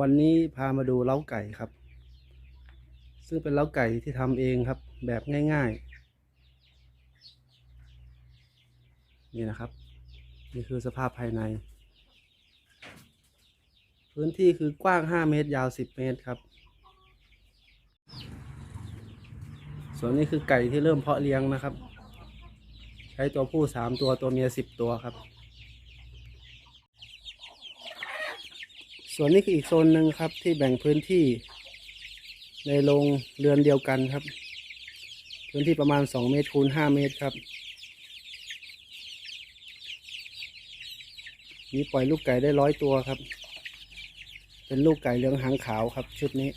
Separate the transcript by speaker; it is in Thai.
Speaker 1: วันนี้พามาดูเล้าไก่ครับ ซึ่งเป็นเล้าไก่ที่ทำเองครับ แบบง่าย ๆ นี่นะครับ นี่คือสภาพภายใน พื้นที่คือกว้าง 5 เมตรยาว 10 เมตรครับ ส่วนนี้คือไก่ที่เริ่มเพาะเลี้ยงนะครับ ใช้ตัวผู้ 3 ตัวตัวเมีย 10 ตัวครับ ส่วนนี้คืออีกโซนหนึ่งครับ ที่แบ่งพื้นที่ในโรงเรือนเดียวกันครับ พื้นที่ประมาณ 2 เมตรคูณ 5 เมตรครับมีปล่อยลูกไก่ได้ร้อยตัวครับ เป็นลูกไก่เหลืองหางขาวครับ ชุดนี้